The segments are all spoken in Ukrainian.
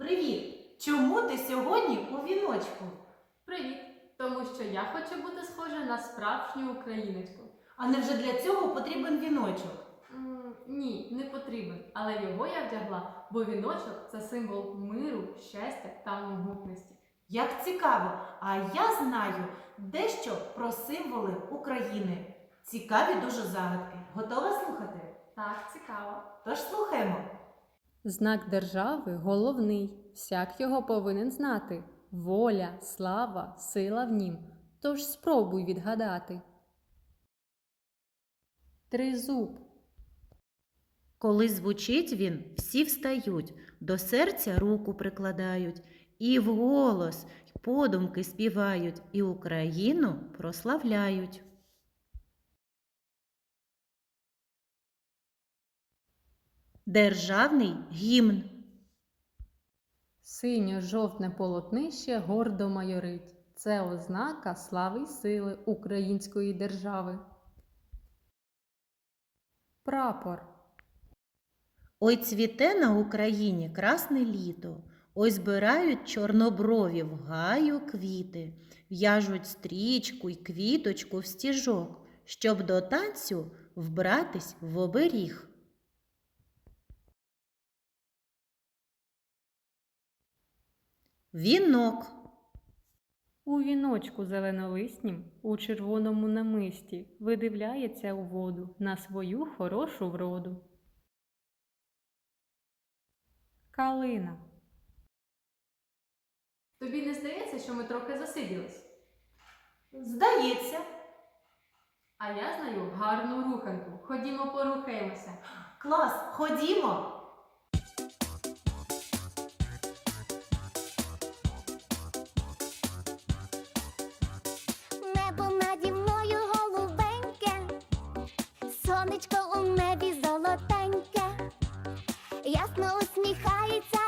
Привіт! Чому ти сьогодні у віночку? Привіт! Тому що я хочу бути схожа на справжню україночку. А невже для цього потрібен віночок? М, ні, не потрібен, але його я вдягла, бо віночок це символ миру, щастя та могутності. Як цікаво! А я знаю дещо про символи України. Цікаві дуже загадки. Готова слухати? Так, цікаво. Тож слухаємо. Знак держави головний, всяк його повинен знати. Воля, слава, сила в нім. Тож спробуй відгадати. Тризуб. Коли звучить він, всі встають, до серця руку прикладають, і вголос, й подумки співають, і Україну прославляють. Державний гімн. Синьо-жовтне полотнище гордо майорить. Це ознака слави й сили української держави. Прапор. Ой цвіте на Україні красне літо, ой збирають чорноброві в гаю квіти, в'яжуть стрічку й квіточку в стіжок, щоб до танцю вбратись в оберіг. Вінок. У віночку зеленолиснім, у червоному намисті, видивляється у воду на свою хорошу вроду. Калина. Тобі не здається, що ми трохи засиділись? Здається, А я знаю гарну руханку. Ходімо порухаємося. клас, ходімо. Сонечко у небі золотеньке, ясно усміхається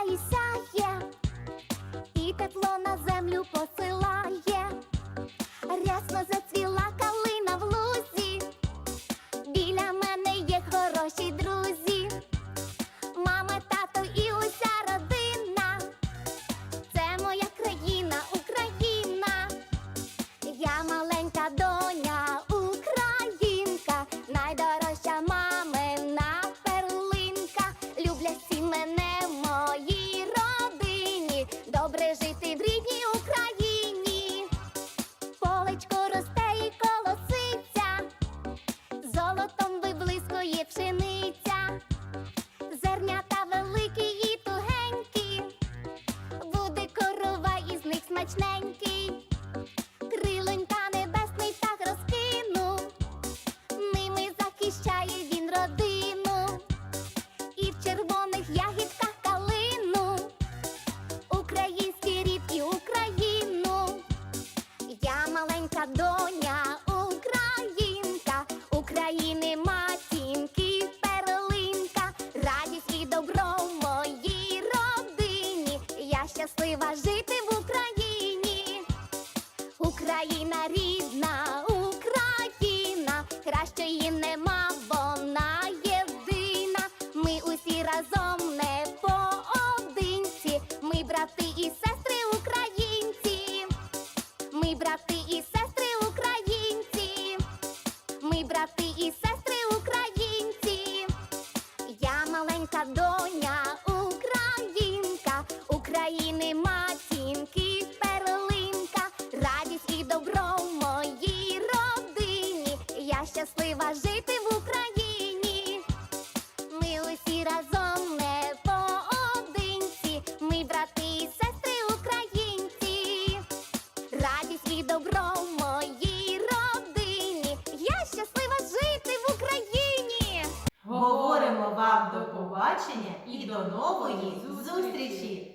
маленька доня, українка, України матінки, перлинка, радість і добро в моїй родині. Я щаслива жити в Україні. Україна рідна, Україна, кращої нема, вона єдина. Ми усі разом не поодинці. Ми брати і сестри українці. Ми брати і щаслива жити в Україні. Ми усі разом не поодинці. Ми брати і сестри українці. Радість і добро в моїй родині. Я щаслива жити в Україні. Говоримо вам до побачення і до нової зустрічі!